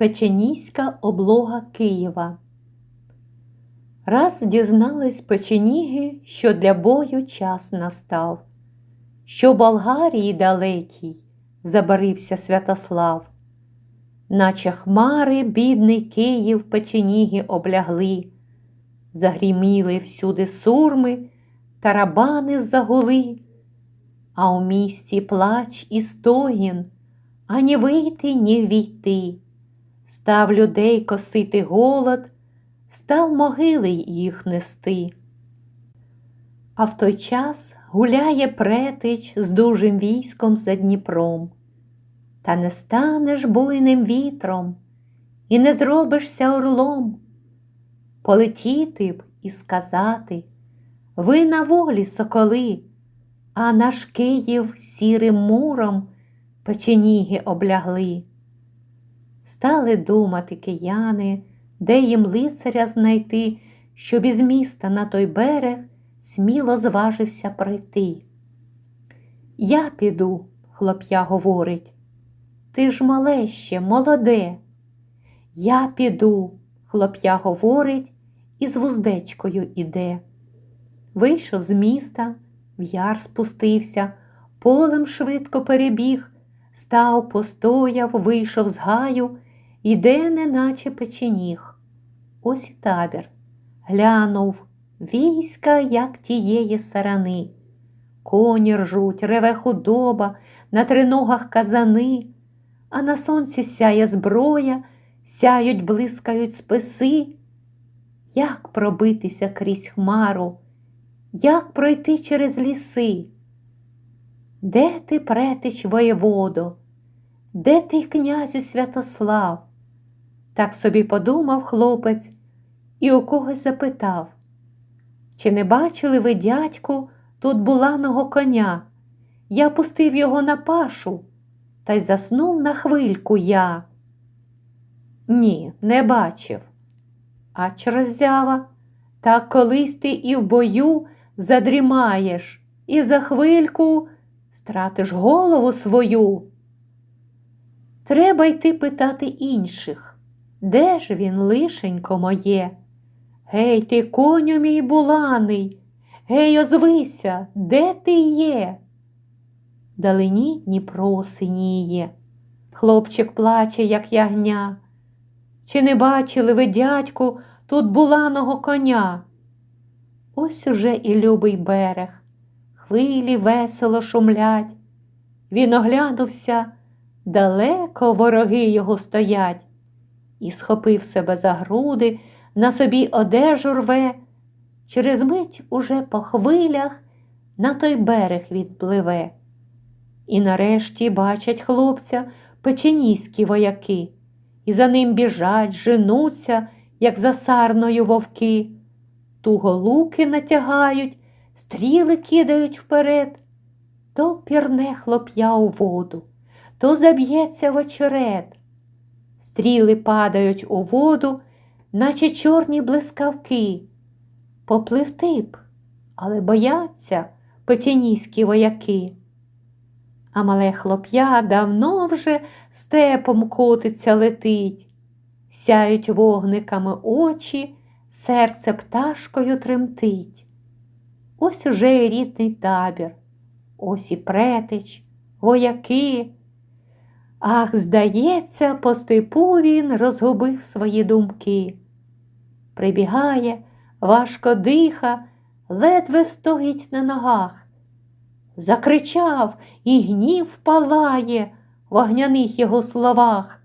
Печеніська облога Києва. Раз дізнались печеніги, що для бою час настав, що Болгарії далекій забарився Святослав, наче хмари бідний Київ печеніги облягли, загріміли всюди сурми, тарабани загули, а у місті плач і стогін, ані вийти, ні війти. Став людей косити голод, став могили їх нести. А в той час гуляє претич з дужим військом за Дніпром. Та не станеш буйним вітром і не зробишся орлом. Полетіти б і сказати ви на волі соколи, а наш Київ сірим муром печеніги облягли. Стали думати кияни, де їм лицаря знайти, щоб із міста на той берег сміло зважився пройти. Я піду, хлоп'я говорить, ти ж мале ще, молоде. Я піду, хлоп'я говорить, і з вуздечкою іде. Вийшов з міста, в яр спустився, полем швидко перебіг, став, постояв, вийшов з гаю, іде, неначе печеніг. Ось і табір. Глянув війська, як тієї сарани. Коні ржуть, реве худоба, на триногах казани, а на сонці сяє зброя, сяють, блискають списи. Як пробитися крізь хмару, як пройти через ліси? Де ти, претич воєводо? Де ти, князю Святослав? Так собі подумав хлопець і у когось запитав, чи не бачили ви, дядьку, тут буланого коня? Я пустив його на пашу, та й заснув на хвильку я. Ні, не бачив. А роззява, так колись ти і в бою задрімаєш, і за хвильку стратиш голову свою. Треба йти питати інших, де ж він, лишенько моє? Гей, ти, коню мій буланий, гей, озвися, де ти є? Далині Дніпро синіє, хлопчик плаче, як ягня. Чи не бачили ви, дядьку, тут буланого коня? Ось уже і любий берег, хвилі весело шумлять. Він оглянувся, далеко вороги його стоять, і схопив себе за груди, на собі одежу рве, через мить уже по хвилях на той берег відпливе. І нарешті бачать хлопця печеніські вояки, і за ним біжать, женуться, як за сарною вовки, туго луки натягають, стріли кидають вперед, то пірне хлоп'я у воду, то заб'ється в очерет. Стріли падають у воду, наче чорні блискавки. Попливти б, але бояться печеніські вояки. А мале хлоп'я давно вже степом котиться летить, сяють вогниками очі, серце пташкою тремтить. Ось уже і рідний табір, ось і претич, вояки. Ах, здається, по степу він розгубив свої думки. Прибігає, важко диха, ледве стоїть на ногах. Закричав і гнів палає в огняних його словах.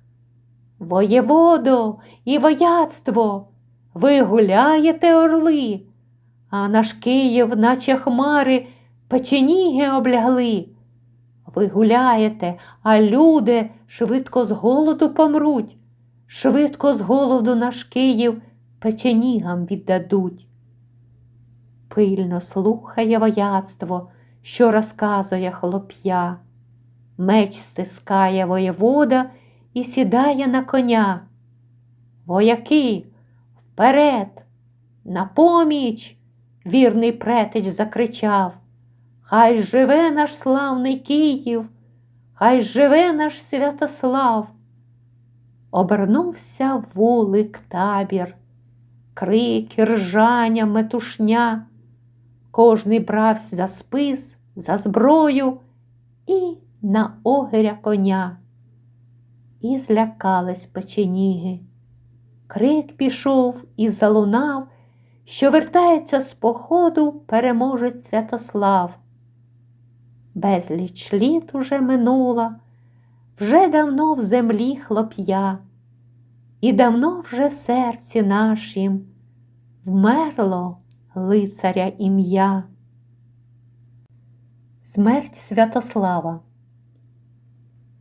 Воєводо і вояцтво, ви гуляєте орли, а наш Київ, наче хмари, печеніги облягли. Ви гуляєте, а люди швидко з голоду помруть, швидко з голоду наш Київ печенігам віддадуть. Пильно слухає вояцтво, що розказує хлоп'я. Меч стискає воєвода і сідає на коня. Вояки, вперед, на поміч, вірний претич закричав. Хай живе наш славний Київ, хай живе наш Святослав. обернувся вулик табір, крики, ржання, метушня. Кожний брався за спис, за зброю і на огиря коня. І злякались печеніги. Крик пішов і залунав, що вертається з походу переможець Святослав. Безліч літ уже минула, вже давно в землі хлоп'я, і давно вже в серці нашім вмерло лицаря ім'я. Смерть Святослава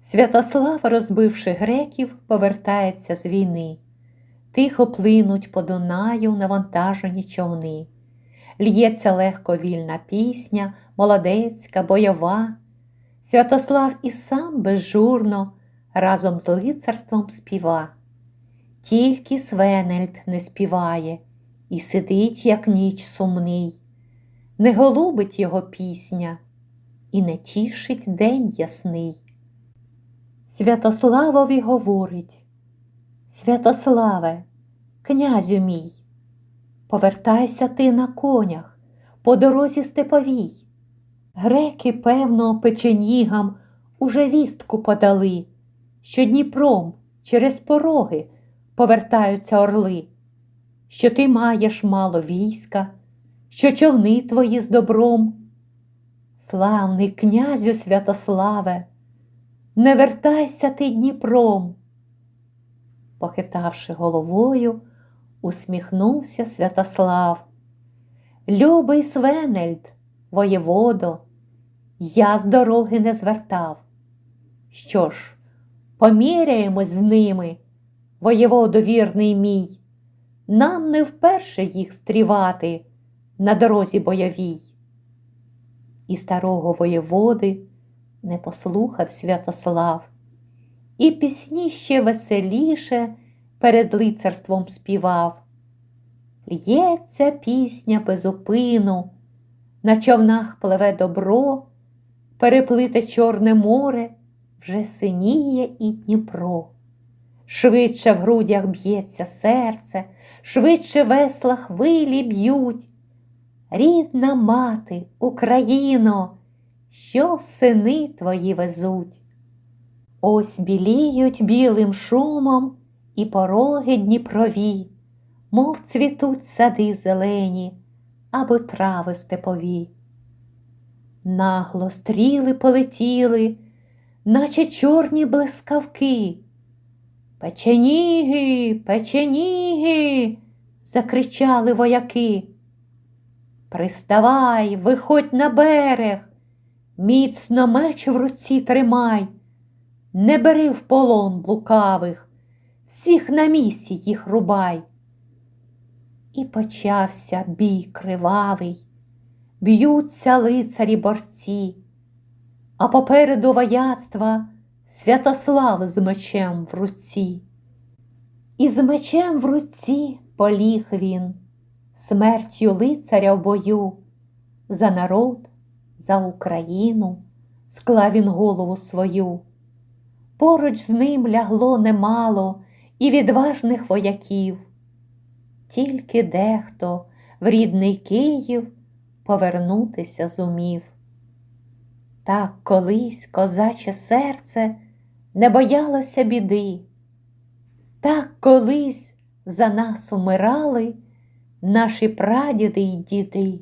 Святослав, розбивши греків, повертається з війни. Тихо плинуть по Дунаю навантажені човни. Л'ється легко вільна пісня, молодецька, бойова. Святослав і сам безжурно разом з лицарством співа. Тільки Свенельд не співає і сидить, як ніч сумний, не голубить його пісня і не тішить день ясний. Святославові говорить Святославе, князю мій, повертайся ти на конях по дорозі степовій. Греки, певно, печенігам уже вістку подали, що Дніпром через пороги повертаються орли, що ти маєш мало війська, що човни твої з добром. Славний князю Святославе, не вертайся ти Дніпром. Похитавши головою, усміхнувся Святослав. Любий Свенельд, воєводо, я з дороги не звертав. Що ж, поміряємось з ними, воєводо вірний мій, нам не вперше їх стрівати на дорозі бойовій. І старого воєводи не послухав Святослав, і пісні ще веселіше перед лицарством співав. Л'ється пісня без упину, на човнах пливе добро, переплите Чорне море, вже синіє і Дніпро. Швидше в грудях б'ється серце, швидше весла хвилі б'ють. Рідна мати, Україно, що сини твої везуть. Ось біліють білим шумом і пороги Дніпрові, мов цвітуть сади зелені або трави степові. Нагло стріли полетіли, наче чорні блискавки. Печеніги, печеніги, закричали вояки. Приставай, виходь на берег, міцно меч в руці тримай, не бери в полон блукавих, всіх на місці їх рубай. І почався бій кривавий, б'ються лицарі борці, а попереду вояцтва Святослав з мечем в руці. І з мечем в руці поліг він, смертю лицаря в бою, за народ, за Україну склав він голову свою. Поруч з ним лягло немало і відважних вояків. Тільки дехто в рідний Київ повернутися зумів. Так колись козаче серце не боялося біди, так колись за нас умирали наші прадіди й діди.